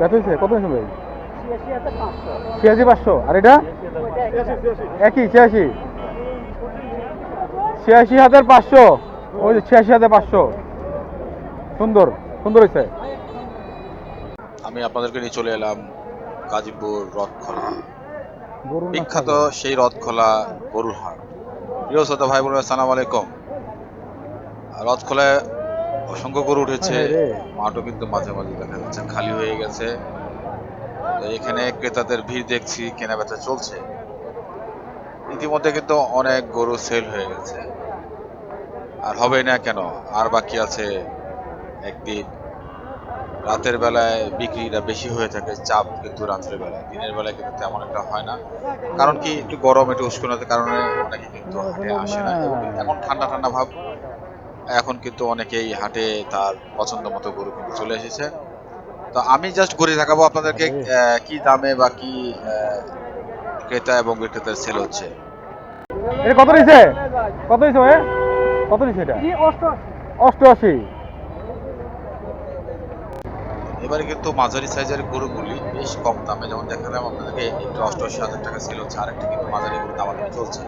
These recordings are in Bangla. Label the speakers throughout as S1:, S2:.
S1: কত হয়েছে কত হয়েছে ভাই? ছিয়াশি পাঁচশো। আর এটা? একই ছিয়াশি। ছিয়াশি হাজার পাঁচশো। ওই যে ছিয়াশি হাজার পাঁচশো। সুন্দর সুন্দর হয়েছে।
S2: আমি আপনাদেরকে নিয়ে চলে এলাম গাজীপুর রথখোলা। বিখ্যাত? সেই রথখোলা গরুর হাট। প্রিয় শ্রোতা ভাই বোনেরা সালাম আলাইকুম। রথখোলায় অসংখ্য গরু উঠেছে।
S1: হ্যাঁ
S2: মাঠও কিন্তু মাঝে মাঝে দেখা যাচ্ছে। খালি হয়ে গেছে। এখানে ক্রেতাদের ভিড় দেখছি কেনা বেচা চলছে। ইতিমধ্যে কিন্তু অনেক গরু সেল হয়ে গেছে। আর হবে না কেন? আর বাকি আছে একদিন। রাতের বেলায় বিক্রিটা বেশি হয়ে থাকে চাপ কিন্তু রাত্রের বেলায়। দিনের বেলায় কিন্তু তেমন একটা হয় না। কারণ কি একটু গরম একটু উষ্ণতার কারণে অনেকে কিন্তু হাটে আসে না। এবং এখন ঠান্ডা ঠান্ডা ভাব এখন কিন্তু অনেকেই হাটে তার পছন্দ মতো গরু কিন্তু চলে এসেছে। তো আমি জাস্ট ঘুরে দেখাবো আপনাদেরকে কি দামে বা কি ক্রেতা এবং বিক্রেতার সেল হচ্ছে।
S1: এটা কত নিছে? কত নিছে ভাই? কত নিছে এটা? অষ্টআশি।
S2: এবারে কিন্তু মাঝারি সাইজের গরুগুলি বেশ কম দামে যেমন দেখালাম আপনাদেরকে একটু অষ্টআশি হাজার টাকা সেল হচ্ছে আরেকটা কিন্তু মাঝারি গরু দামাদামি চলছে।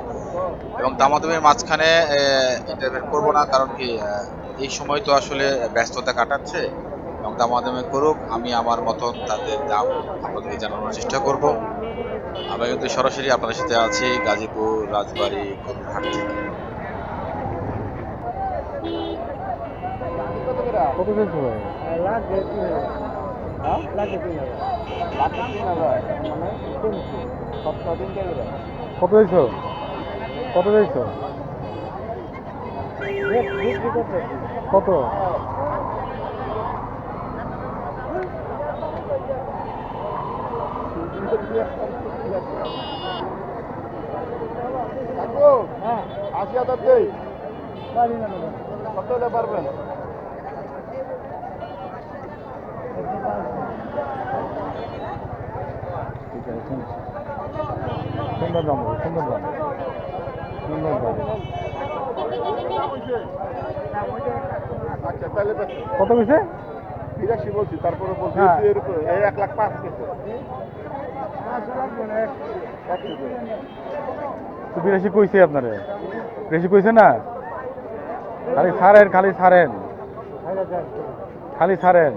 S2: এবং দামাদামির মাঝখানে ইন্টারভেট করব না, কারণ কি এই সময় তো আসলে ব্যস্ততা কাটাচ্ছে। এবং দামাদামি করুক, আমি আমার মতন তাদের দাম আপনাদেরকে জানানোর চেষ্টা করব। আমরা কিন্তু সরাসরি আপনাদের সাথে আছি, গাজীপুর, রাজবাড়ি গরুরহাট থেকে।
S1: কত কত চাইছো কত চাইছো? কত?
S3: আশি হাজার দেই। কত হলে পারবেন?
S1: সুন্দর দাম সুন্দর দাম।
S3: আচ্ছা তাহলে
S1: কত কইছে
S3: বিরাশি বলছি তারপরে বলছি
S1: হ্যাঁ।
S3: এই এক লাখ পাঁচ কেছে
S1: তো বিরাশি কইছে আপনারে? বেশি কইছে না? খালি ছাড়েন খালি ছাড়েন। খালি ছাড়েন।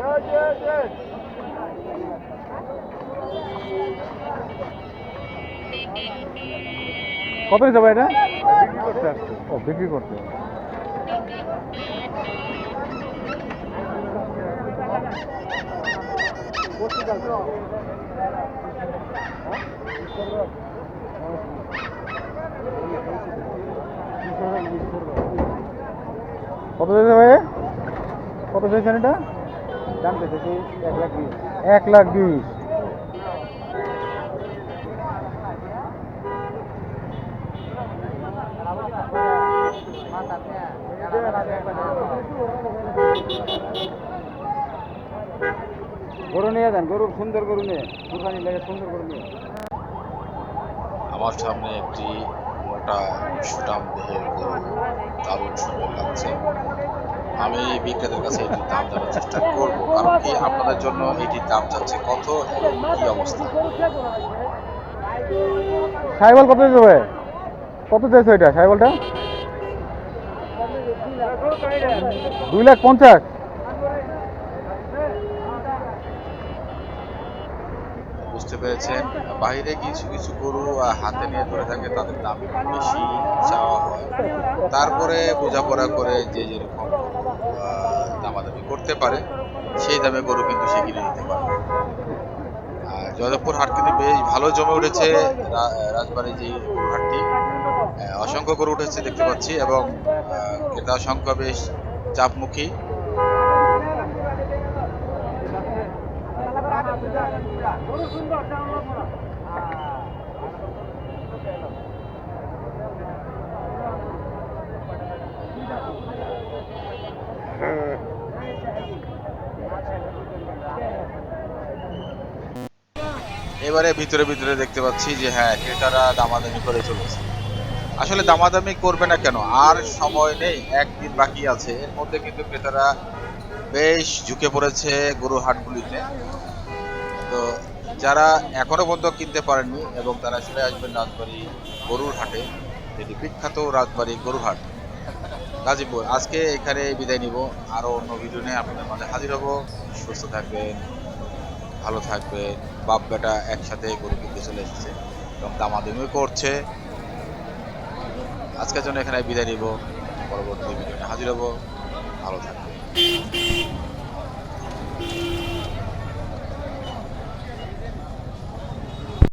S3: এই, এই, এই।
S1: কত নিতে ভাই এটা?
S3: বিক্রি করতে আসছে
S1: ও বিক্রি করতে। কত চাইছে ভাই? কত চাইছেন এটা?
S3: দাম পেতেছি এক লাখ বিশ।
S1: এক লাখ বিশ
S3: গরু নিয়ে যান গরু সুন্দর গরু নিয়ে। কুরবানি লাগে সুন্দর গরু নিয়ে।
S2: আমার সামনে একটি মোটা সুটাম দেহের গরু দারুণ সুন্দর লাগছে। আমি বিক্রেতার কাছে এটির দাম জানার চেষ্টা করব কারণ কি আপনাদের জন্য এটির দাম যাচ্ছে কত এবং কি অবস্থা?
S1: সাইবল কত চাইছে কত চাইছো এটা সাইবলটা? দুই লাখ পঞ্চাশ।
S2: বুঝতে পেরেছেন। বাইরে কিছু কিছু গরু হাতে নিয়ে ধরে থাকে, তাদের দাম বেশি চাওয়া হয়। তারপরে বোঝাপড়া করে যে যেরকম দামাদামি করতে পারে, সেই দামে গরু কিন্তু সে কিনে নিতে পারে। আর জয়দেবপুর হাট কিন্তু বেশ ভালো জমে উঠেছে। রা- রাজবাড়ির যে হাটটি অসংখ্য গরু উঠেছে দেখতে পাচ্ছি এবং ক্রেতা সংখ্যা বেশ চাপমুখী। এবারে ভিতরে ভিতরে দেখতে পাচ্ছি যে হ্যাঁ ক্রেতারা দামাদামি করে চলেছে। আসলে দামাদামি করবে না কেন? আর সময় নেই, একদিন বাকি আছে। এর মধ্যে কিন্তু ক্রেতারা বেশ ঝুঁকে পড়েছে গরু হাটগুলিতে। তো যারা এখনও পর্যন্ত কিনতে পারেননি এবং তারা চলে আসবেন রাজবাড়ি গরুর হাটে যেটি বিখ্যাত রাজবাড়ি গরুর হাট। গাজীপুর, আজকে এখানে বিদায় নিব। আরও অন্য ভিডিও নিয়ে আপনাদের মাঝে হাজির হব। সুস্থ থাকবেন, ভালো থাকবেন। বাপ, বেটা একসাথে গরু কিনতে চলে এসেছে। এবং দামাদামিও করছে। আজকের জন্য এখানে বিদায় নিব। পরবর্তী ভিডিও হাজির হব। ভালো থাকবেন।